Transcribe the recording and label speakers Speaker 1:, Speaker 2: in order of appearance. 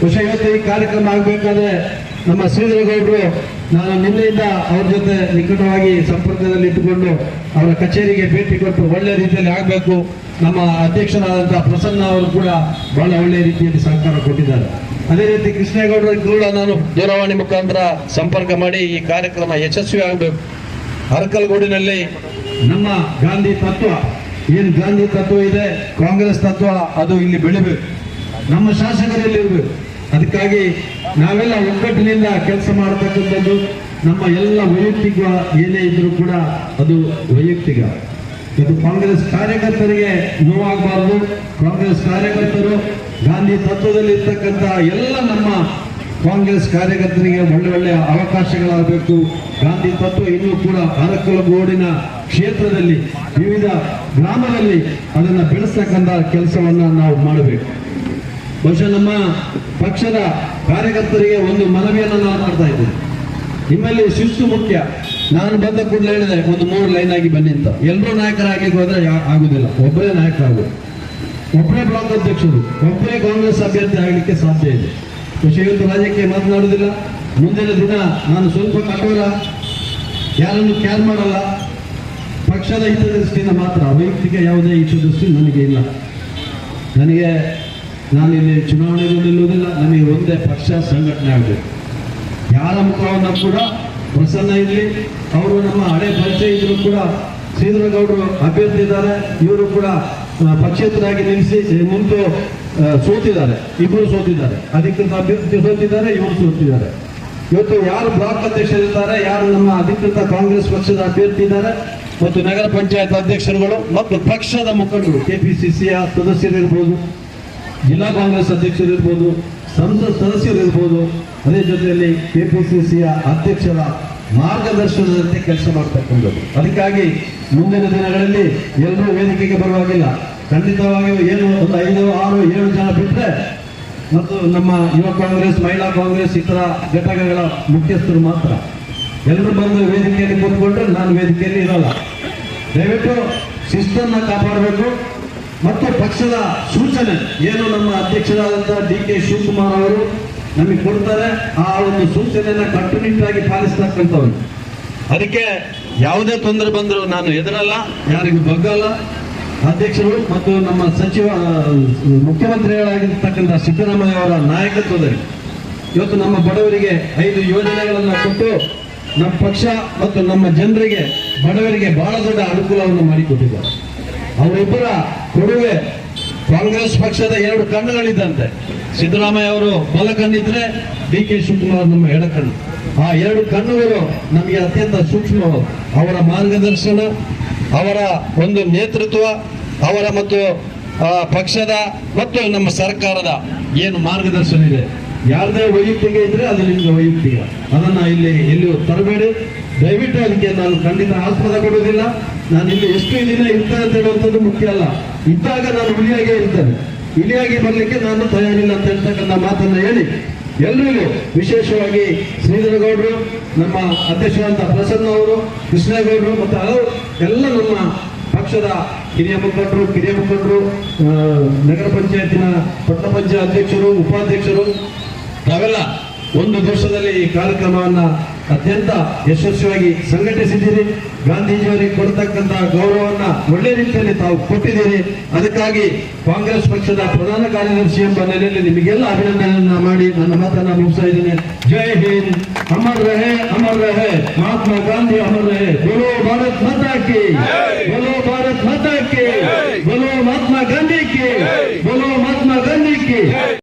Speaker 1: ಬಹುಶಃ ಇವತ್ತು ಈ ಕಾರ್ಯಕ್ರಮ ಆಗಬೇಕಾದ್ರೆ ನಮ್ಮ ಶ್ರೀಧರಗೌಡರು ನಾನು ನಿನ್ನೆಯಿಂದ ಅವ್ರ ಜೊತೆ ನಿಕಟವಾಗಿ ಸಂಪರ್ಕದಲ್ಲಿ ಇಟ್ಟುಕೊಂಡು ಅವರ ಕಚೇರಿಗೆ ಭೇಟಿ ಕೊಟ್ಟು ಒಳ್ಳೆ ರೀತಿಯಲ್ಲಿ ಆಗಬೇಕು. ನಮ್ಮ ಅಧ್ಯಕ್ಷರಾದಂತಹ ಪ್ರಸನ್ನ ಅವರು ಕೂಡ ಬಹಳ ಒಳ್ಳೆ ರೀತಿಯಲ್ಲಿ ಸಹಕಾರ ಕೊಟ್ಟಿದ್ದಾರೆ. ಅದೇ ರೀತಿ ಕೃಷ್ಣೇಗೌಡರು ಕೂಡ ನಾನು ದೂರವಾಣಿ ಮುಖಾಂತರ ಸಂಪರ್ಕ ಮಾಡಿ ಈ ಕಾರ್ಯಕ್ರಮ ಯಶಸ್ವಿ ಆಗಬೇಕು. ಅರಕಲ್ಗೂಡಿನಲ್ಲಿ ನಮ್ಮ ಗಾಂಧಿ ತತ್ವ, ಏನು ಗಾಂಧಿ ತತ್ವ ಇದೆ, ಕಾಂಗ್ರೆಸ್ ತತ್ವ, ಅದು ಇಲ್ಲಿ ಬೆಳಿಬೇಕು. ನಮ್ಮ ಶಾಸಕರಲ್ಲಿ ಇರಬೇಕು ಅದಕ್ಕಾಗಿ ನಾವೆಲ್ಲ ಒಗ್ಗಟ್ಟಿನಿಂದ ಕೆಲಸ ಮಾಡತಕ್ಕಂಥದ್ದು ನಮ್ಮ ಎಲ್ಲ ವೈಯಕ್ತಿಕ ಏನೇ ಇದ್ರೂ ಕೂಡ ಅದು ವೈಯಕ್ತಿಕ. ಇದು ಕಾಂಗ್ರೆಸ್ ಕಾರ್ಯಕರ್ತರಿಗೆ ನೋವಾಗಬಾರದು. ಕಾಂಗ್ರೆಸ್ ಕಾರ್ಯಕರ್ತರು ಗಾಂಧಿ ತತ್ವದಲ್ಲಿ ಇರ್ತಕ್ಕಂಥ ಎಲ್ಲ ನಮ್ಮ ಕಾಂಗ್ರೆಸ್ ಕಾರ್ಯಕರ್ತರಿಗೆ ಒಳ್ಳೆ ಒಳ್ಳೆಯ ಅವಕಾಶಗಳಾಗಬೇಕು. ಗಾಂಧಿ ತತ್ವ ಇನ್ನೂ ಕೂಡ ಅರಕಲಗೂಡಿನ ಕ್ಷೇತ್ರದಲ್ಲಿ, ವಿವಿಧ ಗ್ರಾಮದಲ್ಲಿ ಅದನ್ನು ಬೆಳೆಸ್ತಕ್ಕಂಥ ಕೆಲಸವನ್ನು ನಾವು ಮಾಡಬೇಕು. ಬಹುಶಃ ನಮ್ಮ ಪಕ್ಷದ ಕಾರ್ಯಕರ್ತರಿಗೆ ಒಂದು ಮನವಿಯನ್ನು ನಾನು ಮಾಡ್ತಾ ಇದ್ದೇನೆ. ನಿಮ್ಮಲ್ಲಿ ಶಿಸ್ತು ಮುಖ್ಯ. ನಾನು ಬಂದ ಕೂಡಲೇ ಹೇಳಿದೆ, ಒಂದು ಮೂರು ಲೈನ್ ಆಗಿ ಬನ್ನಿ ಅಂತ. ಎಲ್ಲರೂ ನಾಯಕರಾಗಿ ಹೋದ್ರೆ ಆಗುದಿಲ್ಲ. ಒಬ್ಬರೇ ನಾಯಕರಾಗೋದು ಒಬ್ಬರೇ ಬ್ಲಾಕ್ ಅಧ್ಯಕ್ಷರು, ಒಬ್ಬರೇ ಕಾಂಗ್ರೆಸ್ ಅಭ್ಯರ್ಥಿ ಆಗಲಿಕ್ಕೆ ಸಾಧ್ಯ ಇದೆ. ಬಹುಶಃ ಇವತ್ತು ರಾಜ್ಯಕ್ಕೆ ಮಾತನಾಡುವುದಿಲ್ಲ ಮುಂದಿನ ದಿನ ನಾನು ಸ್ವಲ್ಪ ಕಠೋರ, ಯಾರನ್ನು ಕ್ಯಾರ್ ಮಾಡಲ್ಲ. ಪಕ್ಷದ ಹಿತದೃಷ್ಟಿಯಿಂದ ಮಾತ್ರ, ವೈಯಕ್ತಿಕ ಯಾವುದೇ ಹಿತದೃಷ್ಟಿ ನನಗೆ ಇಲ್ಲ. ನನಗೆ ನಾನಿಲ್ಲಿ ಚುನಾವಣೆಗೂ ನಿಲ್ಲುವುದಿಲ್ಲ ನನಗೆ ಒಂದೇ ಪಕ್ಷ ಸಂಘಟನೆ ಆಗಬೇಕು. ಯಾರ ಮುಖವನ್ನು ಕೂಡ ಪ್ರಸನ್ನ ಇರಲಿ, ಅವರು ನಮ್ಮ ಹಳೆ ಪರಿಚಯ ಇದ್ರು ಕೂಡ ಶ್ರೀಧರಗೌಡರು ಅಭ್ಯರ್ಥಿ ಇದ್ದಾರೆ ಇವರು ಕೂಡ ಪಕ್ಷೇತರಾಗಿ ನಿಲ್ಲಿಸಿ ನಿಂತು ಸೋತಿದ್ದಾರೆ ಇಬ್ಬರು ಸೋತಿದ್ದಾರೆ. ಅಧಿಕೃತ ಅಭ್ಯರ್ಥಿ ಸೋತಿದ್ದಾರೆ, ಇವರು ಸೋತಿದ್ದಾರೆ. ಇವತ್ತು ಯಾರು ಬ್ಲಾಕ್ ಅಧ್ಯಕ್ಷರಿದ್ದಾರೆ, ಯಾರು ನಮ್ಮ ಅಧಿಕೃತ ಕಾಂಗ್ರೆಸ್ ಪಕ್ಷದ ಅಭ್ಯರ್ಥಿ ಇದ್ದಾರೆ, ಮತ್ತು ನಗರ ಪಂಚಾಯತ್ ಅಧ್ಯಕ್ಷರುಗಳು, ಮತ್ತು ಪಕ್ಷದ ಮುಖಂಡರು ಕೆಪಿಸಿಸಿಯ ಸದಸ್ಯರಿರ್ಬೋದು. ಜಿಲ್ಲಾ ಕಾಂಗ್ರೆಸ್ ಅಧ್ಯಕ್ಷರಿರ್ಬೋದು, ಸಂಸತ್ ಸದಸ್ಯರಿರ್ಬೋದು, ಅದೇ ಜೊತೆಯಲ್ಲಿ ಕೆ ಪಿ ಸಿ ಸಿಯ ಅಧ್ಯಕ್ಷರ ಮಾರ್ಗದರ್ಶನದಂತೆ ಕೆಲಸ ಮಾಡ್ತಕ್ಕಂಥದ್ದು ಅದಕ್ಕಾಗಿ ಮುಂದಿನ ದಿನಗಳಲ್ಲಿ ಎಲ್ಲರೂ ವೇದಿಕೆಗೆ ಬರುವಾಗಿಲ್ಲ. ಖಂಡಿತವಾಗಿಯೂ ಏನು ಒಂದು ಐದು, ಆರು, ಏಳು ಜನ ಬಿಟ್ಟರೆ ಮತ್ತು ನಮ್ಮ ಯುವ ಕಾಂಗ್ರೆಸ್, ಮಹಿಳಾ ಕಾಂಗ್ರೆಸ್, ಇತರ ಘಟಕಗಳ ಮುಖ್ಯಸ್ಥರು ಮಾತ್ರ. ಎಲ್ಲರೂ ಬಂದು ವೇದಿಕೆಯಲ್ಲಿ ಕೂತ್ಕೊಂಡ್ರೆ ನಾನು ವೇದಿಕೆಯಲ್ಲಿ ಇರಲ್ಲ. ದಯವಿಟ್ಟು ಶಿಸ್ತನ್ನು ಕಾಪಾಡಬೇಕು. ಮತ್ತು ಪಕ್ಷದ ಸೂಚನೆ ಏನು? ನಮ್ಮ ಅಧ್ಯಕ್ಷರಾದಂತಹ ಡಿ ಕೆ ಶಿವಕುಮಾರ್ ಅವರು ನಮಗೆ ಕೊಡ್ತಾರೆ. ಆ ಒಂದು ಸೂಚನೆಯನ್ನ ಕಟ್ಟುನಿಟ್ಟಾಗಿ ಪಾಲಿಸ್ತಕ್ಕಂಥವ್ರು. ಅದಕ್ಕೆ ಯಾವುದೇ ತೊಂದರೆ ಬಂದರೂ ನಾನು ಎದುರಲ್ಲ ಯಾರಿಗೂ ಬಗ್ಗಲ್ಲ. ಅಧ್ಯಕ್ಷರು ಮತ್ತು ನಮ್ಮ ಸಚಿವ ಮುಖ್ಯಮಂತ್ರಿಗಳಾಗಿರ್ತಕ್ಕಂಥ ಸಿದ್ದರಾಮಯ್ಯ ಅವರ ನಾಯಕತ್ವದಲ್ಲಿ ಇವತ್ತು ನಮ್ಮ ಬಡವರಿಗೆ ಐದು ಯೋಜನೆಗಳನ್ನು ಕೊಟ್ಟು ನಮ್ಮ ಪಕ್ಷ ಮತ್ತು ನಮ್ಮ ಜನರಿಗೆ ಬಡವರಿಗೆ ಬಹಳ ದೊಡ್ಡ ಅನುಕೂಲವನ್ನು ಮಾಡಿಕೊಟ್ಟಿದ್ದಾರೆ. ಅವರಿಬ್ಬರ ಕೊಡುಗೆ ಕಾಂಗ್ರೆಸ್ ಪಕ್ಷದ ಎರಡು ಕಣ್ಣುಗಳಿದ್ದಂತೆ. ಸಿದ್ದರಾಮಯ್ಯ ಅವರು ಬಲ ಕಣ್ಣಿದ್ರೆ ಡಿ ಕೆ ಶಿವಕುಮಾರ್ ನಮ್ಮ ಎಡ ಕಣ್ಣು ಆ ಎರಡು ಕಣ್ಣುಗಳು ನಮಗೆ ಅತ್ಯಂತ ಸೂಕ್ಷ್ಮ ಅವರ ಮಾರ್ಗದರ್ಶನ, ಅವರ ಒಂದು ನೇತೃತ್ವ, ಅವರ ಮತ್ತು ಪಕ್ಷದ ಮತ್ತು ನಮ್ಮ ಸರ್ಕಾರದ ಏನು ಮಾರ್ಗದರ್ಶನ ಇದೆ. ಯಾರದೇ ವೈಯಕ್ತಿಕ ಇದ್ರೆ ಅದು ನಿಮ್ಗೆ ವೈಯಕ್ತಿಕ. ಅದನ್ನ ಇಲ್ಲಿ ಎಲ್ಲಿಯೂ ತರಬೇಡಿ. ದಯವಿಟ್ಟು ಅದಕ್ಕೆ ನಾನು ಖಂಡಿತ ಆಸ್ಪದ ಕೊಡುವುದಿಲ್ಲ. ನಾನು ಎಷ್ಟು ದಿನ ಇರ್ತೇನೆ ಅಂತ ಹೇಳುವಂಥದ್ದು ಮುಖ್ಯ ಅಲ್ಲ. ಇದ್ದಾಗ ನಾನು ಹುಲಿಯಾಗೇ ಇರ್ತೇನೆ. ಇಲಿಯಾಗಿ ಬರಲಿಕ್ಕೆ ನಾನು ತಯಾರಿಲ್ಲ ಅಂತ ಹೇಳ್ತಕ್ಕಂಥ ಮಾತನ್ನು ಹೇಳಿ ಎಲ್ಲರಿಗೂ ವಿಶೇಷವಾಗಿ ಶ್ರೀಧರಗೌಡರು, ನಮ್ಮ ಅಧ್ಯಕ್ಷರಾದಂಥ ಪ್ರಸನ್ನ ಅವರು, ಕೃಷ್ಣೇಗೌಡರು ಮತ್ತು ಹಲವು ಎಲ್ಲ ನಮ್ಮ ಪಕ್ಷದ ಹಿರಿಯ ಮುಖಂಡರು, ಕಿರಿಯ ಮುಖಂಡರು ನಗರ ಪಂಚಾಯತಿನ ಪಟ್ಟಣ ಪಂಚಾಯತ್ ಅಧ್ಯಕ್ಷರು, ಉಪಾಧ್ಯಕ್ಷರು, ತಾವೆಲ್ಲ ಒಂದು ದಿವಸದಲ್ಲಿ ಈ ಕಾರ್ಯಕ್ರಮವನ್ನ ಅತ್ಯಂತ ಯಶಸ್ವಿಯಾಗಿ ಸಂಘಟಿಸಿದ್ದೀರಿ. ಗಾಂಧೀಜಿಯವರಿಗೆ ಕೊಡತಕ್ಕಂತ ಗೌರವವನ್ನು ಒಳ್ಳೆ ರೀತಿಯಲ್ಲಿ ತಾವು ಕೊಟ್ಟಿದ್ದೀರಿ. ಅದಕ್ಕಾಗಿ ಕಾಂಗ್ರೆಸ್ ಪಕ್ಷದ ಪ್ರಧಾನ ಕಾರ್ಯದರ್ಶಿ ಎಂಬ ನೆಲೆಯಲ್ಲಿ ನಿಮಗೆಲ್ಲ ಅಭಿನಂದನೆಯನ್ನ ಮಾಡಿ ನನ್ನ ಮಾತನ್ನ ಮುಗಿಸ್ತಾ ಇದ್ದೇನೆ. ಜೈ ಹಿಂದ್. ಅಮರ್ ರಹೆ ಅಮರ್ ರಹೆ. ಮಹಾತ್ಮ ಗಾಂಧಿ ಅಮರ್ ರಹೆ. ಬಲೋ ಭಾರತ್ ಮಾತಾ ಕಿ. ಬೋಲೋ ಭಾರತ್ ಮಾತಾ ಕಿ. ಮಹಾತ್ಮ ಗಾಂಧಿ ಕಿ. ಬಲೋ ಮಹಾತ್ಮ ಗಾಂಧಿ ಕಿ.